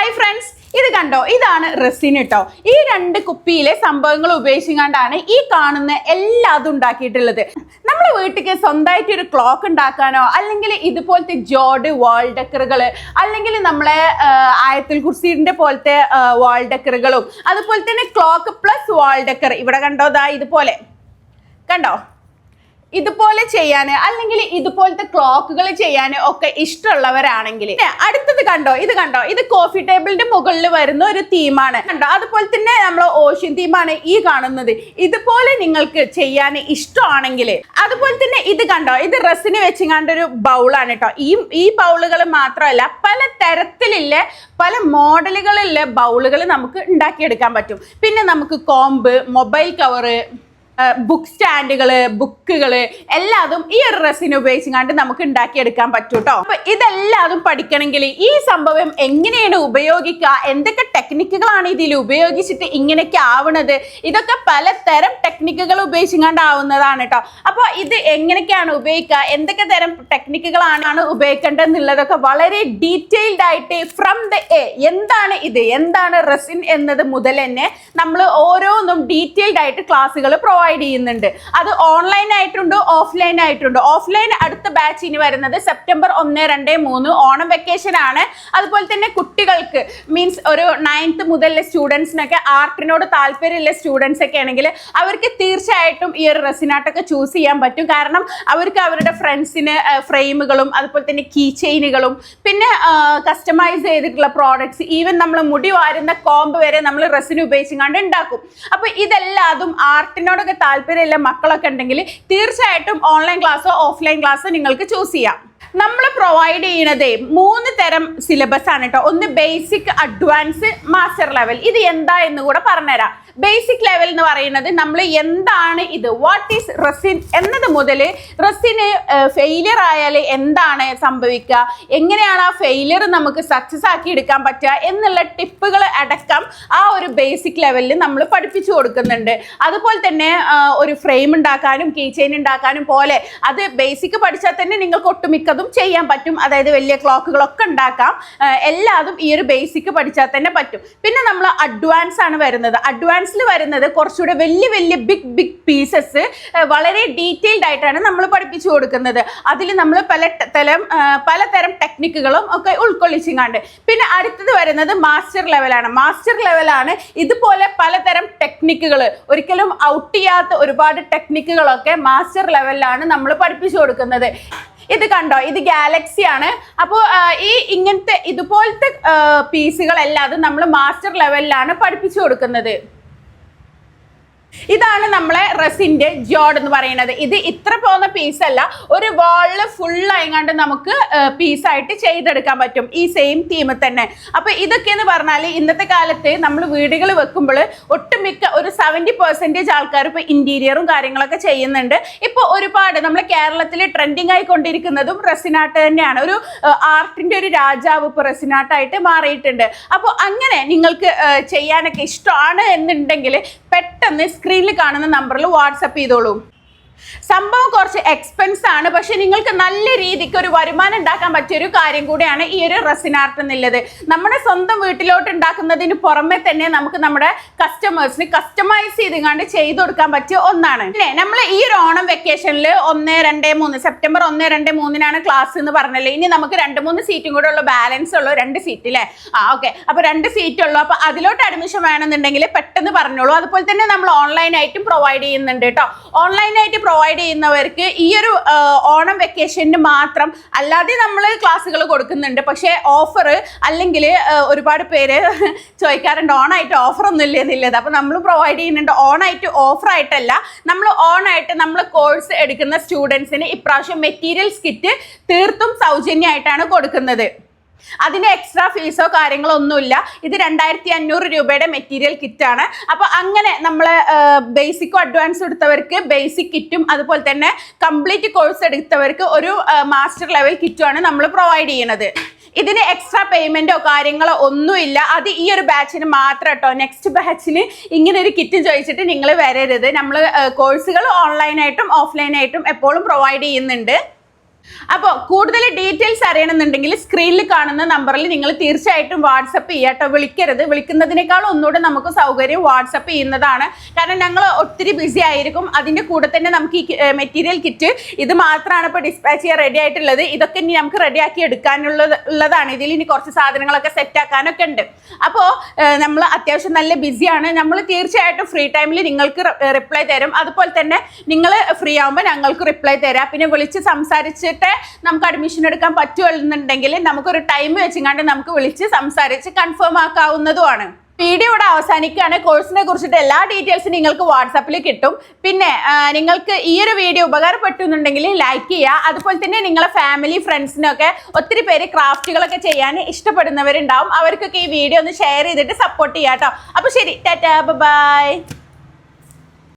Hi friends ഇത് കണ്ടോ? ഇതാണ് റെസിൻ കേട്ടോ ഈ രണ്ട് കുപ്പിയിലെ സംഭവങ്ങൾ ഉപയോഗിച്ചുകൊണ്ടാണ് ഈ കാണുന്ന എല്ലാതും ഉണ്ടാക്കിയിട്ടുള്ളത്. നമ്മുടെ വീട്ടിലേക്ക് സ്വന്തമായിട്ട് ഒരു ക്ലോക്ക് ഉണ്ടാക്കാനോ അല്ലെങ്കിൽ ഇതുപോലത്തെ ജോഡ് വാൾ ഡെക്കറുകൾ അല്ലെങ്കിൽ നമ്മളെ ആയത്തിൽ കുർസീന്റെ പോലത്തെ വാൾ ഡെക്കറുകളും അതുപോലെ തന്നെ ക്ലോക്ക് പ്ലസ് വാൾ ഡെക്കർ ഇവിടെ കണ്ടോ? ഇതാ ഇതുപോലെ. കണ്ടോ? ഇതുപോലെ ചെയ്യാൻ അല്ലെങ്കിൽ ഇതുപോലത്തെ ക്ലോക്കുകൾ ചെയ്യാൻ ഒക്കെ ഇഷ്ടമുള്ളവരാണെങ്കിൽ. അടുത്തത് കണ്ടോ? ഇത് കണ്ടോ? ഇത് കോഫി ടേബിളിന്റെ മുകളിൽ വരുന്ന ഒരു തീമാണ് കണ്ടോ? അതുപോലെ തന്നെ നമ്മൾ ഓഷ്യൻ തീമാണ് ഈ കാണുന്നത്. ഇതുപോലെ നിങ്ങൾക്ക് ചെയ്യാൻ ഇഷ്ടമാണെങ്കിൽ. അതുപോലെ തന്നെ ഇത് കണ്ടോ? ഇത് റസിന് വെച്ചിങ്ങാണ്ട് ഒരു ബൗളാണ് കേട്ടോ. ഈ ഈ ബൗളുകൾ മാത്രമല്ല പല തരത്തിലുള്ള പല മോഡലുകളിലെ ബൗളുകൾ നമുക്ക് ഉണ്ടാക്കിയെടുക്കാൻ പറ്റും. പിന്നെ നമുക്ക് കോമ്പ് മൊബൈൽ കവറ് ബുക്ക് സ്റ്റാൻഡുകൾ ബുക്കുകൾ എല്ലാതും ഈ ഒരു റെസിന് ഉപയോഗിച്ചുകൊണ്ട് നമുക്ക് ഉണ്ടാക്കിയെടുക്കാൻ പറ്റും കേട്ടോ അപ്പൊ ഇതെല്ലാതും പഠിക്കണമെങ്കിൽ ഈ സംഭവം എങ്ങനെയാണ് ഉപയോഗിക്കുക? എന്തൊക്കെ ടെക്നിക്കുകളാണ് ഇതിൽ ഉപയോഗിച്ചിട്ട് ഇങ്ങനെയൊക്കെ ആവണത്? ഇതൊക്കെ പലതരം ടെക്നിക്കുകൾ ഉപയോഗിച്ചുകൊണ്ട് ആവുന്നതാണ് കേട്ടോ അപ്പോൾ ഇത് എങ്ങനെയൊക്കെയാണ് ഉപയോഗിക്കുക? എന്തൊക്കെ തരം ടെക്നിക്കുകളാണ് ഉപയോഗിക്കേണ്ടത് എന്നുള്ളതൊക്കെ വളരെ ഡീറ്റെയിൽഡ് ആയിട്ട് ഫ്രം ദ എ എന്താണ് ഇത്? എന്താണ് റെസിൻ എന്നത് മുതൽ തന്നെ നമ്മൾ ഓരോന്നും ഡീറ്റെയിൽഡ് ആയിട്ട് ക്ലാസ്സുകൾ പ്രൊവൈഡ് ചെയ്യുന്നുണ്ട്. അത് ഓൺലൈൻ ആയിട്ടുണ്ട് ഓഫ്ലൈൻ ആയിട്ടുണ്ട്? ഓഫ്ലൈൻ അടുത്ത ബാച്ച് ഇനി വരുന്നത് സെപ്റ്റംബർ ഒന്ന് രണ്ട് മൂന്ന് ഓണം വെക്കേഷൻ ആണ്. അതുപോലെ തന്നെ കുട്ടികൾക്ക് മീൻസ് ഒരു നയൻത്ത് മുതലുള്ള സ്റ്റുഡൻസിനൊക്കെ ആർട്ടിനോട് താല്പര്യമുള്ള സ്റ്റുഡൻസ് ഒക്കെ ആണെങ്കിൽ അവർക്ക് തീർച്ചയായിട്ടും ഈ ഒരു റെസിനാട്ടൊക്കെ ചൂസ് ചെയ്യാൻ പറ്റും. കാരണം അവർക്ക് അവരുടെ ഫ്രണ്ട്സിന് ഫ്രെയിമുകളും അതുപോലെ തന്നെ കീ ചെയിനുകളും പിന്നെ കസ്റ്റമൈസ് ചെയ്തിട്ടുള്ള പ്രോഡക്ട്സ് ഈവൻ നമ്മൾ മുടി വാരുന്ന കോമ്പ് വരെ നമ്മൾ റെസിന് ഉപയോഗിച്ചുകൊണ്ട് ഉണ്ടാക്കും. അപ്പോൾ ഇതെല്ലാതും ആർട്ടിനോടൊക്കെ താല്പര്യമുള്ള മക്കളൊക്കെ ഉണ്ടെങ്കിൽ തീർച്ചയായിട്ടും ഓൺലൈൻ ക്ലാസ്സോ ഓഫ്ലൈൻ ക്ലാസ്സോ നിങ്ങൾക്ക് ചൂസ് ചെയ്യാം. നമ്മൾ പ്രൊവൈഡ് ചെയ്യണത് മൂന്ന് തരം സിലബസ് ആണ് കേട്ടോ ഒന്ന് ബേസിക് അഡ്വാൻസ് മാസ്റ്റർ ലെവൽ ഇത് എന്താ എന്ന് കൂടെ പറഞ്ഞുതരാം. ബേസിക് ലെവൽ എന്ന് പറയുന്നത് നമ്മൾ എന്താണ് ഇത്? വാട്ട് ഈസ് റസിൻ എന്നത് മുതൽ റസിന് ഫെയിലിയർ ആയാൽ എന്താണ് സംഭവിക്കുക എങ്ങനെയാണ് ആ ഫെയിലിയർ നമുക്ക് സക്സസ് ആക്കി എടുക്കാൻ പറ്റുക? എന്നുള്ള ടിപ്പുകൾ അടക്കം ആ ഒരു ബേസിക് ലെവലിൽ നമ്മൾ പഠിപ്പിച്ചു കൊടുക്കുന്നുണ്ട്. അതുപോലെ തന്നെ ഒരു ഫ്രെയിം ഉണ്ടാക്കാനും കീ ചെയിൻ ഉണ്ടാക്കാനും പോലെ. അത് ബേസിക് പഠിച്ചാൽ തന്നെ നിങ്ങൾക്ക് ഒട്ടുമിക്കതും ചെയ്യാൻ പറ്റും. അതായത് വലിയ ക്ലോക്കുകളൊക്കെ ഉണ്ടാക്കാം. എല്ലാതും ഈ ഒരു ബേസിക് പഠിച്ചാൽ തന്നെ പറ്റും. പിന്നെ നമ്മൾ അഡ്വാൻസ് ആണ് വരുന്നത്. അഡ്വാൻസിൽ വരുന്നത് കുറച്ചുകൂടെ വലിയ വലിയ ബിഗ് ബിഗ് പീസസ് വളരെ ഡീറ്റെയിൽഡ് ആയിട്ടാണ് നമ്മൾ പഠിപ്പിച്ചു കൊടുക്കുന്നത്. അതിൽ നമ്മൾ പല തലം തരം പലതരം ടെക്നിക്കുകളും ഒക്കെ ഉൾക്കൊള്ളിച്ചിങ്ങാണ്ട്. പിന്നെ അടുത്തത് വരുന്നത് മാസ്റ്റർ ലെവലാണ് മാസ്റ്റർ ലെവലാണ് ഇതുപോലെ പലതരം ടെക്നിക്കുകൾ ഒരിക്കലും ഔട്ട് ചെയ്യാത്ത ഒരുപാട് ടെക്നിക്കുകളൊക്കെ മാസ്റ്റർ ലെവലിലാണ് നമ്മൾ പഠിപ്പിച്ചു കൊടുക്കുന്നത്. ഇത് കണ്ടോ? ഇത് ഗാലക്സി ആണ്. അപ്പോൾ ഈ ഇങ്ങനത്തെ ഇതുപോലത്തെ പീസുകളെല്ലാം നമ്മൾ മാസ്റ്റർ ലെവലിലാണ് പഠിപ്പിച്ചു കൊടുക്കുന്നത്. ഇതാണ് നമ്മളെ റെസിന്റെ ജോഡ് എന്ന് പറയുന്നത്. ഇത് ഇത്ര പോകുന്ന പീസ് അല്ല ഒരു വാളിൽ ഫുൾ ആയിങ്ങാണ്ട് നമുക്ക് പീസായിട്ട് ചെയ്തെടുക്കാൻ പറ്റും ഈ സെയിം തീമിൽ തന്നെ. അപ്പോൾ ഇതൊക്കെ എന്ന് പറഞ്ഞാൽ ഇന്നത്തെ കാലത്ത് നമ്മൾ വീടുകൾ വെക്കുമ്പോൾ ഒട്ടുമിക്ക ഒരു സെവന്റി പെർസെന്റേജ് ആൾക്കാർ ഇപ്പോൾ ഇന്റീരിയറും കാര്യങ്ങളൊക്കെ ചെയ്യുന്നുണ്ട്. ഇപ്പോൾ ഒരുപാട് നമ്മൾ കേരളത്തിൽ ട്രെൻഡിങ് ആയിക്കൊണ്ടിരിക്കുന്നതും റെസിനാട്ട് തന്നെയാണ്. ഒരു ആർട്ടിന്റെ ഒരു രാജാവ് ഇപ്പോൾ റെസിനാട്ടായിട്ട് മാറിയിട്ടുണ്ട്. അപ്പോൾ അങ്ങനെ നിങ്ങൾക്ക് ചെയ്യാനൊക്കെ ഇഷ്ടമാണ് എന്നുണ്ടെങ്കിൽ പെട്ടെന്ന് സ്ക്രീനിൽ കാണുന്ന നമ്പറിൽ വാട്സപ്പ് ചെയ്തോളൂ. സംഭവം കുറച്ച് എക്സ്പെൻസ് ആണ്. പക്ഷെ നിങ്ങൾക്ക് നല്ല രീതിക്ക് ഒരു വരുമാനം ഉണ്ടാക്കാൻ പറ്റിയ ഒരു കാര്യം കൂടിയാണ് ഈ ഒരു റെസിൻ ആർട്ട് എന്നുള്ളത്. നമ്മുടെ സ്വന്തം വീട്ടിലോട്ട് ഉണ്ടാക്കുന്നതിന് പുറമെ തന്നെ നമുക്ക് നമ്മുടെ കസ്റ്റമേഴ്സിന് കസ്റ്റമൈസ് ചെയ്തുകൊണ്ട് ചെയ്തു കൊടുക്കാൻ പറ്റിയ ഒന്നാണ്. അല്ലേ നമ്മൾ ഈ ഒരു ഓണം വെക്കേഷനിൽ ഒന്ന് രണ്ട് മൂന്ന് സെപ്റ്റംബർ ഒന്ന് രണ്ട് മൂന്നിനാണ് ക്ലാസ് എന്ന് പറഞ്ഞല്ലേ? ഇനി നമുക്ക് രണ്ട് മൂന്ന് സീറ്റും കൂടെ ഉള്ള ബാലൻസ് ഉള്ളൂ രണ്ട് സീറ്റ് അല്ലേ ആ ഓക്കെ അപ്പൊ രണ്ട് സീറ്റ് ഉള്ളൂ. അപ്പോൾ അതിലോട്ട് അഡ്മിഷൻ വേണമെന്നുണ്ടെങ്കിൽ പെട്ടെന്ന് പറഞ്ഞോളൂ. അതുപോലെ തന്നെ നമ്മൾ ഓൺലൈനായിട്ടും പ്രൊവൈഡ് ചെയ്യുന്നുണ്ട് കേട്ടോ. ഓൺലൈനായിട്ട് പ്രൊവൈഡ് ചെയ്യുന്നവർക്ക് ഈ ഒരു ഓണം വെക്കേഷന് മാത്രം അല്ലാതെ നമ്മൾ ക്ലാസ്സുകൾ കൊടുക്കുന്നുണ്ട്. പക്ഷേ ഓഫർ അല്ലെങ്കിൽ ഒരുപാട് പേര് ചോദിക്കാറുണ്ട് ഓണായിട്ട് ഓഫർ ഒന്നും ഇല്ല എന്നില്ലത് അപ്പോൾ നമ്മൾ പ്രൊവൈഡ് ചെയ്യുന്നുണ്ട്. ഓണായിട്ട് ഓഫറായിട്ടല്ല നമ്മൾ ഓണായിട്ട് നമ്മൾ കോഴ്സ് എടുക്കുന്ന സ്റ്റുഡൻസിന് ഇപ്രാവശ്യം മെറ്റീരിയൽസ് കിറ്റ് തീർത്തും സൗജന്യമായിട്ടാണ് കൊടുക്കുന്നത്. അതിന് എക്സ്ട്രാ ഫീസോ കാര്യങ്ങളോ ഒന്നുമില്ല ഇത് രണ്ടായിരത്തി അഞ്ഞൂറ് രൂപയുടെ മെറ്റീരിയൽ കിറ്റാണ് അപ്പോൾ അങ്ങനെ നമ്മൾ ബേസിക്കും അഡ്വാൻസ് എടുത്തവർക്ക് ബേസിക് കിറ്റും അതുപോലെ തന്നെ കംപ്ലീറ്റ് കോഴ്സ് എടുത്തവർക്ക് ഒരു മാസ്റ്റർ ലെവൽ കിറ്റുമാണ് നമ്മൾ പ്രൊവൈഡ് ചെയ്യുന്നത്. ഇതിന് എക്സ്ട്രാ പേയ്മെന്റോ കാര്യങ്ങളോ ഒന്നുമില്ല. അത് ഈ ഒരു ബാച്ചിന് മാത്രം കേട്ടോ നെക്സ്റ്റ് ബാച്ചിന് ഇങ്ങനെ ഒരു കിറ്റ് ചോദിച്ചിട്ട് നിങ്ങൾ വരരുത്. നമ്മൾ കോഴ്സുകൾ ഓൺലൈനായിട്ടും ഓഫ്ലൈനായിട്ടും എപ്പോഴും പ്രൊവൈഡ് ചെയ്യുന്നുണ്ട്. അപ്പോൾ കൂടുതൽ ഡീറ്റെയിൽസ് അറിയണമെന്നുണ്ടെങ്കിൽ സ്ക്രീനിൽ കാണുന്ന നമ്പറിൽ നിങ്ങൾ തീർച്ചയായിട്ടും വാട്സപ്പ് ചെയ്യാട്ടോ വിളിക്കരുത്. വിളിക്കുന്നതിനേക്കാൾ ഒന്നുകൂടെ നമുക്ക് സൗകര്യം വാട്സപ്പ് ചെയ്യുന്നതാണ്. കാരണം ഞങ്ങൾ ഒത്തിരി ബിസി ആയിരിക്കും. അതിന്റെ കൂടെ തന്നെ നമുക്ക് ഈ മെറ്റീരിയൽ കിറ്റ് ഇത് മാത്രമാണ് ഇപ്പോൾ ഡിസ്പാച്ച് ചെയ്യാൻ റെഡി ആയിട്ടുള്ളത്. ഇതൊക്കെ ഇനി നമുക്ക് റെഡിയാക്കി എടുക്കാനുള്ളത് ഉള്ളതാണ്. ഇതിൽ ഇനി കുറച്ച് സാധനങ്ങളൊക്കെ സെറ്റ് ആക്കാനൊക്കെ ഉണ്ട്. അപ്പോൾ നമ്മൾ അത്യാവശ്യം നല്ല ബിസിയാണ് നമ്മൾ തീർച്ചയായിട്ടും ഫ്രീ ടൈമിൽ നിങ്ങൾക്ക് റിപ്ലൈ തരും. അതുപോലെ തന്നെ നിങ്ങൾ ഫ്രീ ആകുമ്പോൾ ഞങ്ങൾക്ക് റിപ്ലൈ തരാം. പിന്നെ വിളിച്ച് സംസാരിച്ചിട്ട് നമുക്ക് അഡ്മിഷൻ എടുക്കാൻ പറ്റുമെന്നുണ്ടെങ്കിൽ നമുക്കൊരു ടൈം വെച്ചിങ്ങാണ്ട് നമുക്ക് വിളിച്ച് സംസാരിച്ച് കൺഫേം ആക്കാവുന്നതുമാണ്. വീഡിയോ ഇവിടെ അവസാനിക്കുകയാണ്. കോഴ്സിനെ കുറിച്ചിട്ട് എല്ലാ ഡീറ്റെയിൽസും നിങ്ങൾക്ക് വാട്സാപ്പിൽ കിട്ടും. പിന്നെ നിങ്ങൾക്ക് ഈ ഒരു വീഡിയോ ഉപകാരപ്പെട്ടുന്നുണ്ടെങ്കിൽ ലൈക്ക് ചെയ്യുക. അതുപോലെ തന്നെ നിങ്ങളെ ഫാമിലി ഫ്രണ്ട്സിനൊക്കെ ഒത്തിരി പേര് ക്രാഫ്റ്റുകളൊക്കെ ചെയ്യാൻ ഇഷ്ടപ്പെടുന്നവരുണ്ടാവും. അവർക്കൊക്കെ ഈ വീഡിയോ ഒന്ന് ഷെയർ ചെയ്തിട്ട് സപ്പോർട്ട് ചെയ്യാം കേട്ടോ അപ്പോൾ ശരി ടാറ്റാ ബൈ